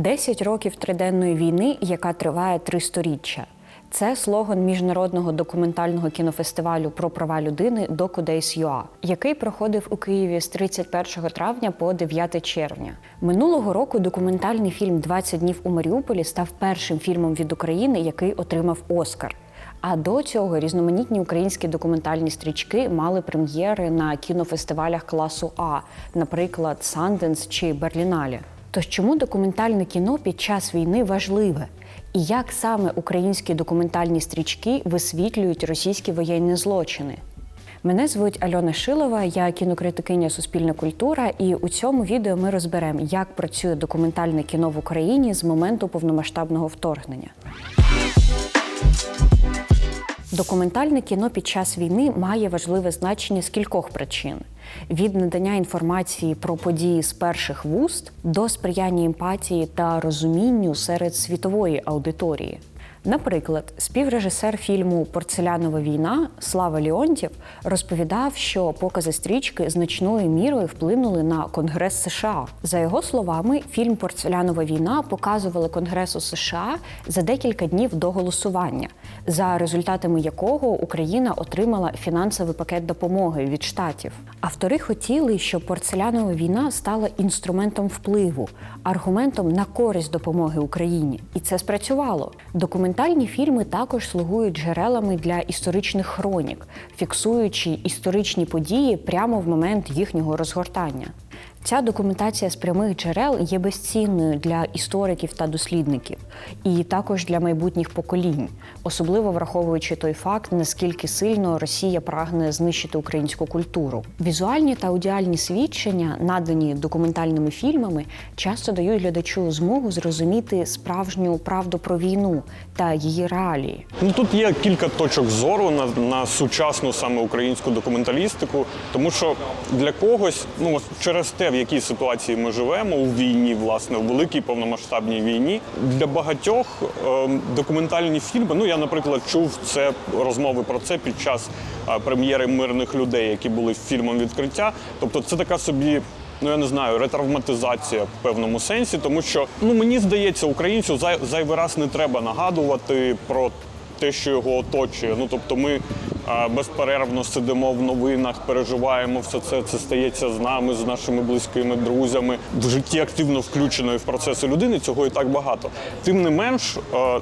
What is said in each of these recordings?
Десять років триденної війни, яка триває три сторіччя. Це слоган міжнародного документального кінофестивалю про права людини Docu Days який проходив у Києві з 31 травня по 9 червня. Минулого року документальний фільм «20 днів у Маріуполі став першим фільмом від України, який отримав Оскар. А до цього різноманітні українські документальні стрічки мали прем'єри на кінофестивалях класу А, наприклад, Санденс чи Берліналі. Тож чому документальне кіно під час війни важливе? І як саме українські документальні стрічки висвітлюють російські воєнні злочини? Мене звуть Альона Шилова, я кінокритикиня Суспільна культура, і у цьому відео ми розберемо, як працює документальне кіно в Україні з моменту повномасштабного вторгнення. Документальне кіно під час війни має важливе значення з кількох причин: від надання інформації про події з перших вуст до сприяння емпатії та розумінню серед світової аудиторії. Наприклад, співрежисер фільму Порцелянова війна Слава Леонтів розповідав, що покази стрічки значною мірою вплинули на Конгрес США. За його словами, фільм Порцелянова війна показували Конгресу США за декілька днів до голосування, за результатами якого Україна отримала фінансовий пакет допомоги від штатів. Автори хотіли, щоб порцелянова війна стала інструментом впливу, аргументом на користь допомоги Україні, і це спрацювало. Документальні фільми також слугують джерелами для історичних хронік, фіксуючи історичні події прямо в момент їхнього розгортання. Ця документація з прямих джерел є безцінною для істориків та дослідників, і також для майбутніх поколінь, особливо враховуючи той факт, наскільки сильно Росія прагне знищити українську культуру. Візуальні та аудіальні свідчення, надані документальними фільмами, часто дають глядачу змогу зрозуміти справжню правду про війну та її реалії. Ну тут є кілька точок зору на, на сучасну саме українську документалістику, тому що для когось, ну через те, в якій ситуації ми живемо у війні, власне, у великій повномасштабній війні, для багатьох ем, документальні фільми. Ну я, наприклад, чув це розмови про це під час е, прем'єри мирних людей, які були фільмом відкриття. Тобто, це така собі. Ну, я не знаю, ретравматизація в певному сенсі, тому що ну мені здається, українцю зай, зайвий раз не треба нагадувати про те, що його оточує. Ну тобто, ми безперервно сидимо в новинах, переживаємо все це. Це стається з нами, з нашими близькими друзями. В житті активно включеної в процеси людини цього і так багато. Тим не менш,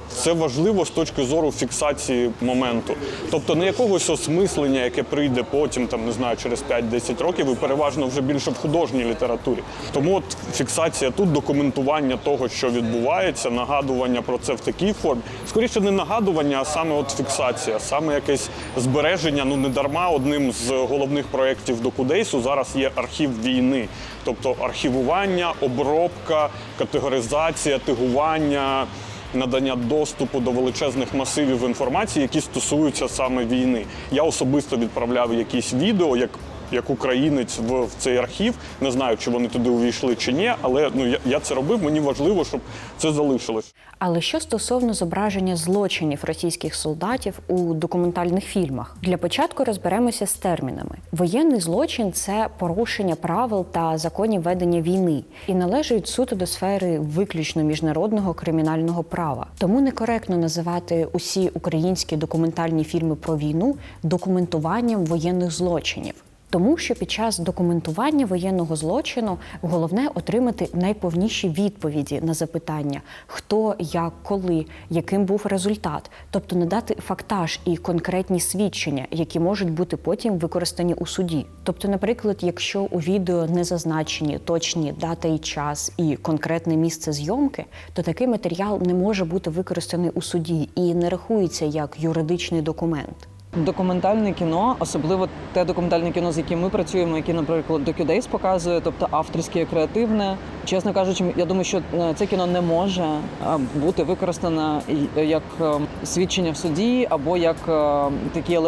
це важливо з точки зору фіксації моменту. Тобто не якогось осмислення, яке прийде потім, там не знаю, через 5-10 років, і переважно вже більше в художній літературі. Тому от фіксація тут, документування того, що відбувається, нагадування про це в такій формі. Скоріше не нагадування, а саме от фіксація, саме якесь збереження. Ну не дарма одним з головних проєктів Докудейсу зараз є архів війни, тобто архівування, обробка, категоризація, тигування. Надання доступу до величезних масивів інформації, які стосуються саме війни. Я особисто відправляв якісь відео, як як українець в, в цей архів. Не знаю, чи вони туди увійшли чи ні, але ну я, я це робив. Мені важливо, щоб це залишилось. Але що стосовно зображення злочинів російських солдатів у документальних фільмах, для початку розберемося з термінами. Воєнний злочин це порушення правил та законів ведення війни і належить суто до сфери виключно міжнародного кримінального права. Тому некоректно називати усі українські документальні фільми про війну документуванням воєнних злочинів. Тому що під час документування воєнного злочину головне отримати найповніші відповіді на запитання, хто, як, коли, яким був результат, тобто надати фактаж і конкретні свідчення, які можуть бути потім використані у суді. Тобто, наприклад, якщо у відео не зазначені точні дата і час і конкретне місце зйомки, то такий матеріал не може бути використаний у суді і не рахується як юридичний документ. Документальне кіно, особливо те документальне кіно, з яким ми працюємо, яке, наприклад, DocuDays показує, тобто авторське креативне. Чесно кажучи, я думаю, що е, це кіно не може е, бути використане як е, свідчення в суді або як такий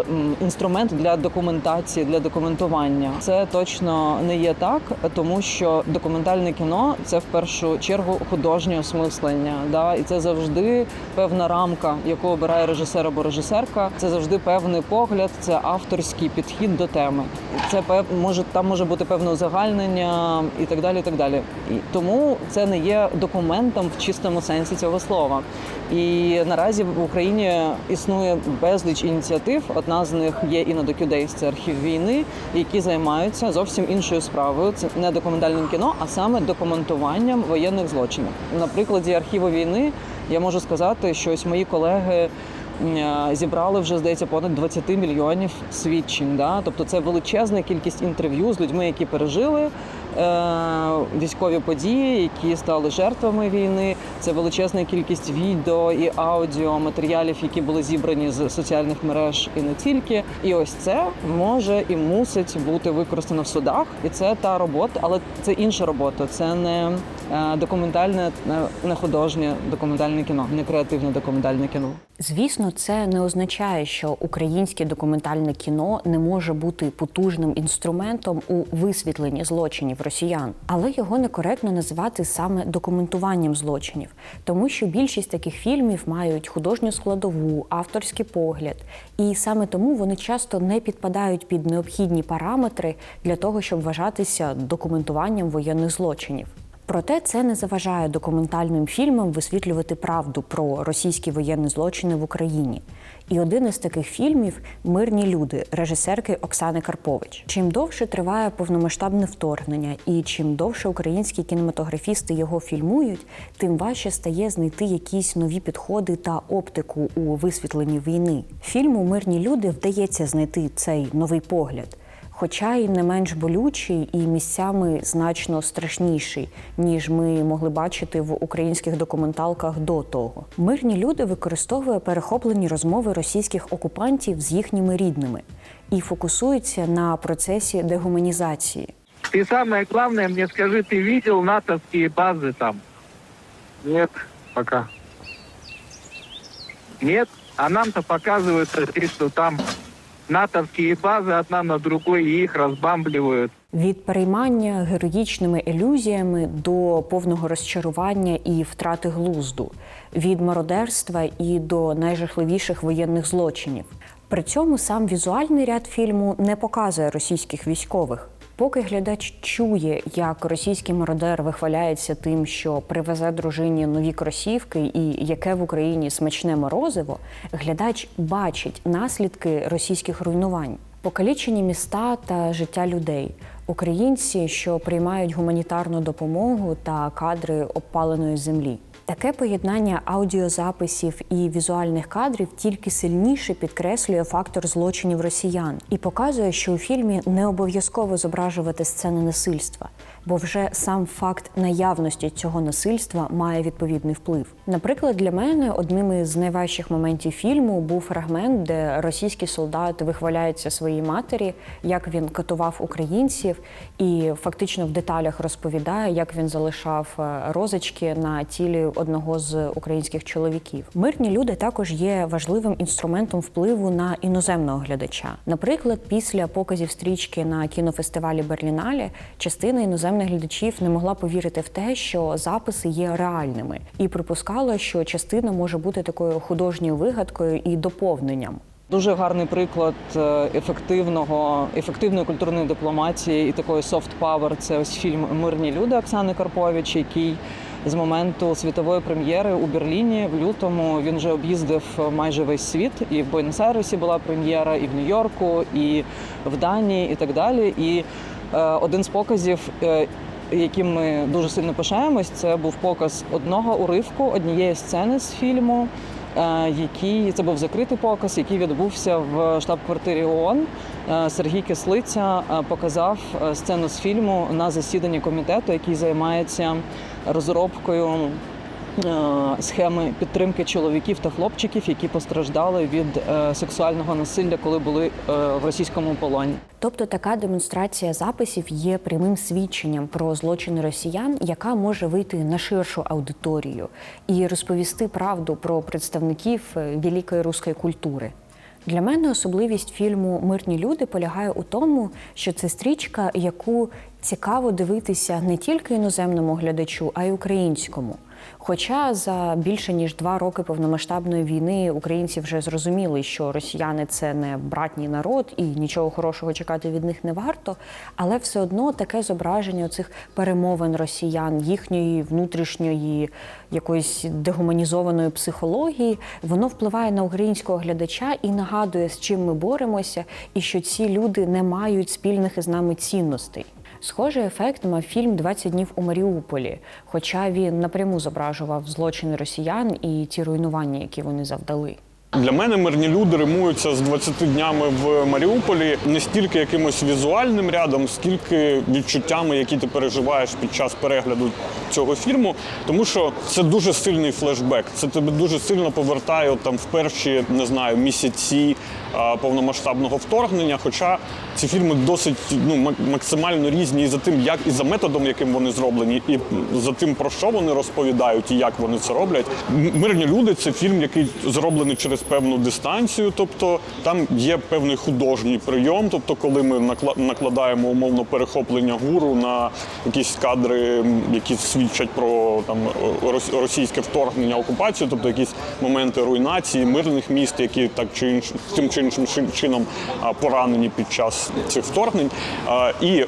інструмент для документації, для документування. Це точно не є так, тому що документальне кіно це в першу чергу художнє осмислення. Да? І це завжди певна рамка, яку обирає режисер або режисерка. Це завжди певний погляд, це авторський підхід до теми. Це може там може бути певне узагальнення і так далі. І так далі. І Тому це не є документом в чистому сенсі цього слова. І наразі в Україні існує безліч ініціатив. Одна з них є і на Докюдейс, це архів війни, які займаються зовсім іншою справою. Це не документальним кіно, а саме документуванням воєнних злочинів. На прикладі архіву війни я можу сказати, що ось мої колеги. М, Зібрали вже здається понад 20 мільйонів свідчень. Да? Тобто це величезна кількість інтерв'ю з людьми, які пережили е- військові події, які стали жертвами війни. Це величезна кількість відео і аудіо матеріалів, які були зібрані з соціальних мереж і не тільки. І ось це може і мусить бути використано в судах. І це та робота, але це інша робота. Це не е, документальне, не- не художнє документальне кіно, не креативне документальне кіно. Звісно, це не означає, що українське документальне кіно не може бути потужним інструментом у висвітленні злочинів росіян, але його некоректно називати саме документуванням злочинів, тому що більшість таких фільмів мають художню складову, авторський погляд, і саме тому вони часто не підпадають під необхідні параметри для того, щоб вважатися документуванням воєнних злочинів. Проте це не заважає документальним фільмам висвітлювати правду про російські воєнні злочини в Україні. І один із таких фільмів Мирні люди режисерки Оксани Карпович. Чим довше триває повномасштабне вторгнення, і чим довше українські кінематографісти його фільмують, тим важче стає знайти якісь нові підходи та оптику у висвітленні війни. Фільму Мирні люди вдається знайти цей новий погляд хоча й не менш болючий і місцями значно страшніший, ніж ми могли бачити в українських документалках до того. Мирні люди використовує перехоплені розмови російських окупантів з їхніми рідними і фокусується на процесі дегуманізації. Ты самое главное мне скажи, ты видел натовские базы там? Нет, пока. Нет? А нам-то показывают, что там натовские базы одна на другой, и их разбамбливают. Від переймання героїчними ілюзіями до повного розчарування і втрати глузду, від мародерства і до найжахливіших воєнних злочинів. При цьому сам візуальний ряд фільму не показує російських військових. Поки глядач чує, як російський мародер вихваляється тим, що привезе дружині нові кросівки і яке в Україні смачне морозиво, глядач бачить наслідки російських руйнувань. Покалічені міста та життя людей, українці, що приймають гуманітарну допомогу та кадри обпаленої землі. Таке поєднання аудіозаписів і візуальних кадрів тільки сильніше підкреслює фактор злочинів росіян і показує, що у фільмі не обов'язково зображувати сцени насильства, бо вже сам факт наявності цього насильства має відповідний вплив. Наприклад, для мене одним із найважчих моментів фільму був фрагмент, де російський солдат вихваляється своїй матері, як він катував українців, і фактично в деталях розповідає, як він залишав е, розочки на тілі одного з українських чоловіків. Мирні люди також є важливим інструментом впливу на іноземного глядача. Наприклад, після показів стрічки на кінофестивалі Берліналі частина іноземних глядачів не могла повірити в те, що записи є реальними, і припускала, що частина може бути такою художньою вигадкою і доповненням. Дуже гарний приклад е, ефективного, ефективної культурної дипломатії і такої soft power – Це ось фільм Мирні люди Оксани Карпович, який з моменту світової прем'єри у Берліні в лютому він вже об'їздив майже весь світ. І в Буенос-Айресі була прем'єра, і в Нью-Йорку, і в Данії, і так далі. І один з показів. е, Яким ми дуже сильно пишаємось, це був показ одного уривку, однієї сцени з фільму, е, який це був закритий показ, який відбувся в штаб-квартирі ООН. Е, Сергій Кислиця е, показав е, сцену з фільму на засіданні комітету, який займається розробкою е, схеми підтримки чоловіків та хлопчиків, які постраждали від е, сексуального насилля, коли були е, в російському полоні. Тобто така демонстрація записів є прямим свідченням про злочини росіян, яка може вийти на ширшу аудиторію і розповісти правду про представників е, великої руської культури. Для мене особливість фільму Мирні люди полягає у тому, що це стрічка, яку цікаво дивитися не тільки іноземному глядачу, а й українському. Хоча за більше ніж два роки повномасштабної війни українці вже зрозуміли, що росіяни це не братній народ і нічого хорошого чекати від них не варто, але все одно таке зображення цих перемовин росіян, їхньої внутрішньої якоїсь дегуманізованої психології, воно впливає на українського глядача і нагадує, з чим ми боремося, і що ці люди не мають спільних із нами цінностей. Схожий ефект мав фільм «20 днів у Маріуполі, хоча він напряму зображував злочини росіян і ті руйнування, які вони завдали. Для мене мирні люди римуються з 20 днями в Маріуполі не стільки якимось візуальним рядом, скільки відчуттями, які ти переживаєш під час перегляду цього фільму. Тому що це дуже сильний флешбек. Це тебе дуже сильно повертає там в перші не знаю місяці а, повномасштабного вторгнення. Хоча ці фільми досить ну максимально різні і за тим, як і за методом, яким вони зроблені, і за тим, про що вони розповідають і як вони це роблять. Мирні люди це фільм, який зроблений через певну дистанцію. Тобто там є певний художній прийом. Тобто, коли ми накладаємо умовно перехоплення гуру на якісь кадри, які свідчать про там російське вторгнення, окупацію, тобто якісь моменти руйнації мирних міст, які так чи інш тим чи іншим чином поранені під час цих вторгнень. І е,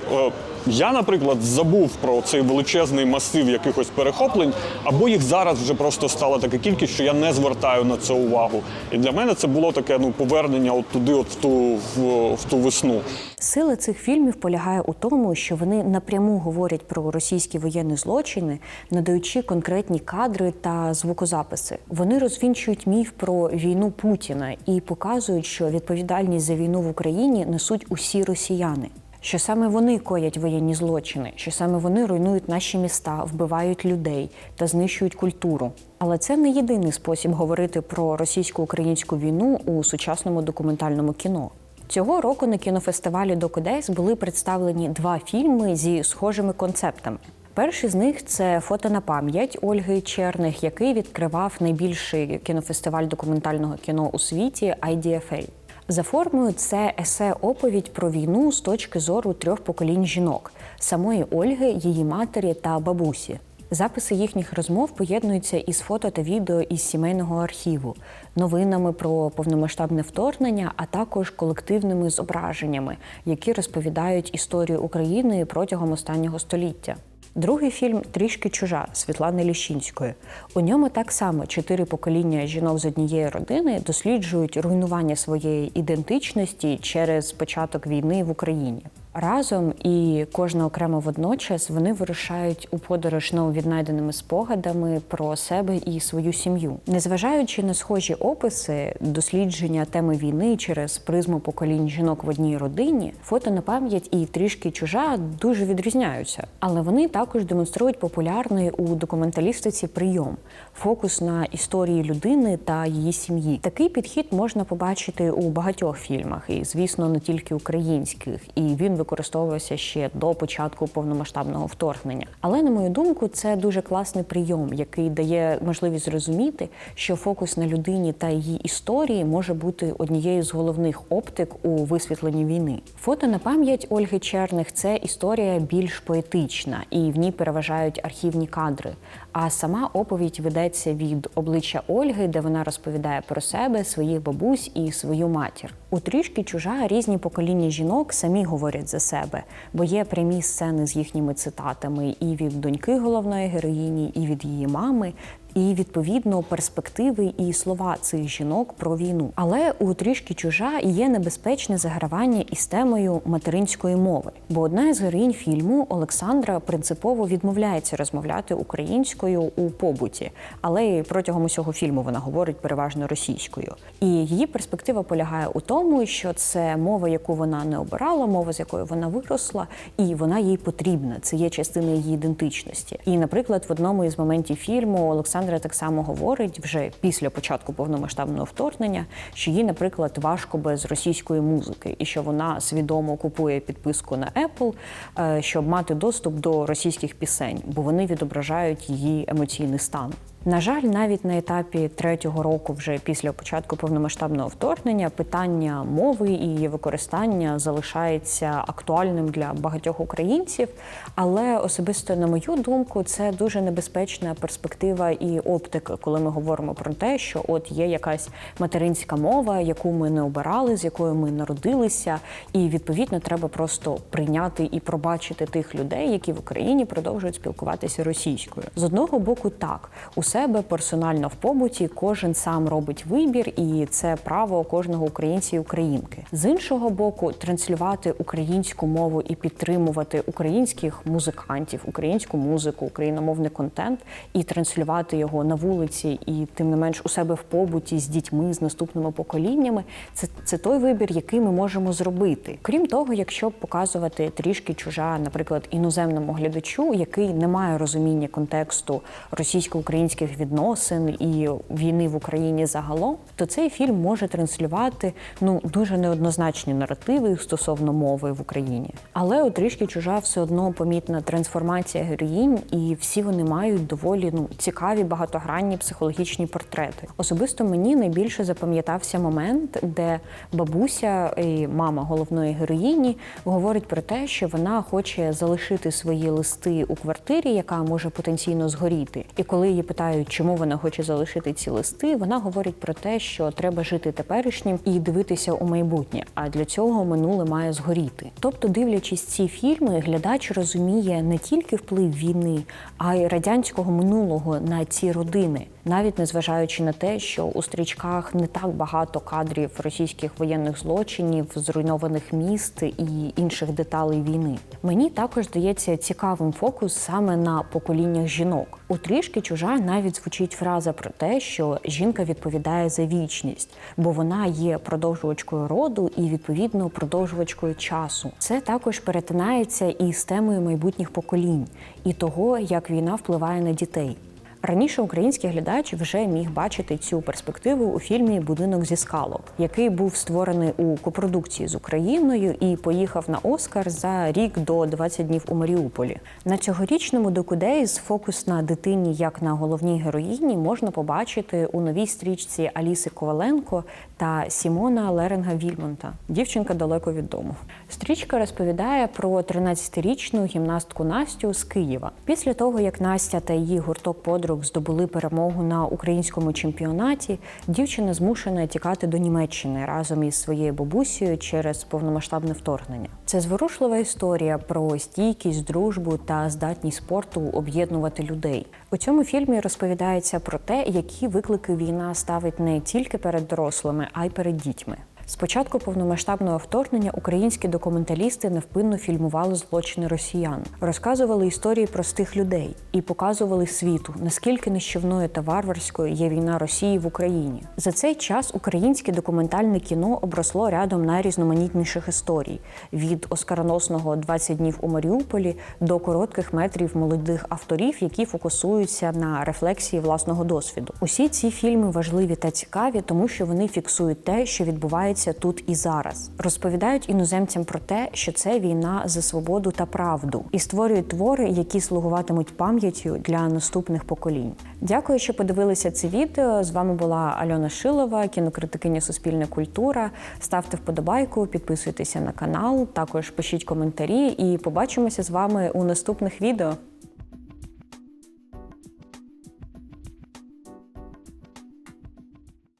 я, наприклад, забув про цей величезний масив якихось перехоплень, або їх зараз вже просто стала така кількість, що я не звертаю на це увагу. І для мене це було таке ну повернення от туди, от в ту в, в ту весну. Сила цих фільмів полягає у тому, що вони напряму говорять про російські воєнні злочини, надаючи конкретні кадри та звукозаписи. Вони розвінчують міф про війну Путіна і показують, що відповідальність за війну в Україні несуть усі росіяни. Що саме вони коять воєнні злочини, що саме вони руйнують наші міста, вбивають людей та знищують культуру. Але це не єдиний спосіб говорити про російсько-українську війну у сучасному документальному кіно. Цього року на кінофестивалі Докудейс були представлені два фільми зі схожими концептами. Перший з них це фото на пам'ять Ольги Черних, який відкривав найбільший кінофестиваль документального кіно у світі IDFA. За формою це есе-оповідь про війну з точки зору трьох поколінь жінок: самої Ольги, її матері та бабусі. Записи їхніх розмов поєднуються із фото та відео із сімейного архіву, новинами про повномасштабне вторгнення, а також колективними зображеннями, які розповідають історію України протягом останнього століття. Другий фільм трішки чужа Світлани Ліщинської. У ньому так само чотири покоління жінок з однієї родини досліджують руйнування своєї ідентичності через початок війни в Україні. Разом і кожна окремо водночас вони вирушають у подорож нововіднайденими спогадами про себе і свою сім'ю. Незважаючи на схожі описи, дослідження теми війни через призму поколінь жінок в одній родині, фото на пам'ять і трішки чужа дуже відрізняються, але вони також демонструють популярний у документалістиці прийом фокус на історії людини та її сім'ї. Такий підхід можна побачити у багатьох фільмах, і звісно, не тільки українських, і він використовувався ще до початку повномасштабного вторгнення. Але на мою думку, це дуже класний прийом, який дає можливість зрозуміти, що фокус на людині та її історії може бути однією з головних оптик у висвітленні війни. Фото на пам'ять Ольги Черних це історія більш поетична, і в ній переважають архівні кадри. А сама оповідь ведеться від обличчя Ольги, де вона розповідає про себе, своїх бабусь і свою матір. У трішки чужа різні покоління жінок самі говорять за себе, бо є прямі сцени з їхніми цитатами і від доньки головної героїні, і від її мами. І відповідно перспективи і слова цих жінок про війну. Але у трішки чужа є небезпечне загравання із темою материнської мови. Бо одна із героїнь фільму Олександра принципово відмовляється розмовляти українською у побуті, але й протягом усього фільму вона говорить переважно російською. І її перспектива полягає у тому, що це мова, яку вона не обирала, мова, з якою вона виросла, і вона їй потрібна. Це є частина її ідентичності. І, наприклад, в одному із моментів фільму Олександра так само говорить вже після початку повномасштабного вторгнення, що їй, наприклад, важко без російської музики, і що вона свідомо купує підписку на Apple, е, щоб мати доступ до російських пісень, бо вони відображають її емоційний стан. На жаль, навіть на етапі третього року, вже після початку повномасштабного вторгнення, питання мови і її використання залишається актуальним для багатьох українців. Але особисто, на мою думку, це дуже небезпечна перспектива і оптика, коли ми говоримо про те, що от є якась материнська мова, яку ми не обирали, з якою ми народилися, і відповідно треба просто прийняти і пробачити тих людей, які в Україні продовжують спілкуватися російською. З одного боку, так у себе персонально в побуті кожен сам робить вибір, і це право кожного українця і українки. З іншого боку, транслювати українську мову і підтримувати українських музикантів, українську музику, україномовний контент і транслювати його на вулиці, і тим не менш у себе в побуті з дітьми, з наступними поколіннями. Це, це той вибір, який ми можемо зробити. Крім того, якщо показувати трішки чужа, наприклад, іноземному глядачу, який не має розуміння контексту російсько-українських відносин і війни в Україні загалом, то цей фільм може транслювати ну дуже неоднозначні наративи стосовно мови в Україні. Але у трішки чужа все одно помітна трансформація героїнь, і всі вони мають доволі ну цікаві багатогранні психологічні портрети. Особисто мені найбільше запам'ятався момент, де бабуся і мама головної героїні говорить про те, що вона хоче залишити свої листи у квартирі, яка може потенційно згоріти. І коли її питають, чому вона хоче залишити ці листи, вона говорить про те, що треба жити теперішнім і дивитися у майбутнє. А для цього минуле має згоріти. Тобто, дивлячись ці фільми, глядач розуміє не тільки вплив війни, а й радянського минулого на ці родини, навіть незважаючи на те, що у стрічках не так багато кадрів російських воєнних злочинів, зруйнованих міст і інших деталей війни. Мені також здається цікавим фокус саме на поколіннях жінок. У трішки чужа навіть звучить фраза про те, що жінка відповідає за вічність, бо вона є продовжувачкою роду і відповідно продовжувачкою часу. Це також перетинається і з темою майбутніх поколінь і того, як війна впливає на дітей. Раніше український глядач вже міг бачити цю перспективу у фільмі Будинок зі скалок, який був створений у копродукції з Україною і поїхав на Оскар за рік до 20 днів у Маріуполі. На цьогорічному докудеїз фокус на дитині як на головній героїні можна побачити у новій стрічці Аліси Коваленко та Сімона Леринга Вільмонта. Дівчинка далеко від дому. Стрічка розповідає про 13-річну гімнастку Настю з Києва. Після того, як Настя та її гурток подруг здобули перемогу на українському чемпіонаті, дівчина змушена тікати до Німеччини разом із своєю бабусею через повномасштабне вторгнення. Це зворушлива історія про стійкість, дружбу та здатність спорту об'єднувати людей. У цьому фільмі розповідається про те, які виклики війна ставить не тільки перед дорослими, а й перед дітьми. З початку повномасштабного вторгнення українські документалісти невпинно фільмували злочини росіян, розказували історії простих людей і показували світу, наскільки нищівною та варварською є війна Росії в Україні. За цей час українське документальне кіно обросло рядом найрізноманітніших історій: від оскароносного «20 днів у Маріуполі до коротких метрів молодих авторів, які фокусуються на рефлексії власного досвіду. Усі ці фільми важливі та цікаві, тому що вони фіксують те, що відбувається тут і зараз. Розповідають іноземцям про те, що це війна за свободу та правду, і створюють твори, які слугуватимуть пам'яттю для наступних поколінь. Дякую, що подивилися це відео. З вами була Альона Шилова, кінокритикиня Суспільна культура. Ставте вподобайку, підписуйтеся на канал, також пишіть коментарі і побачимося з вами у наступних відео.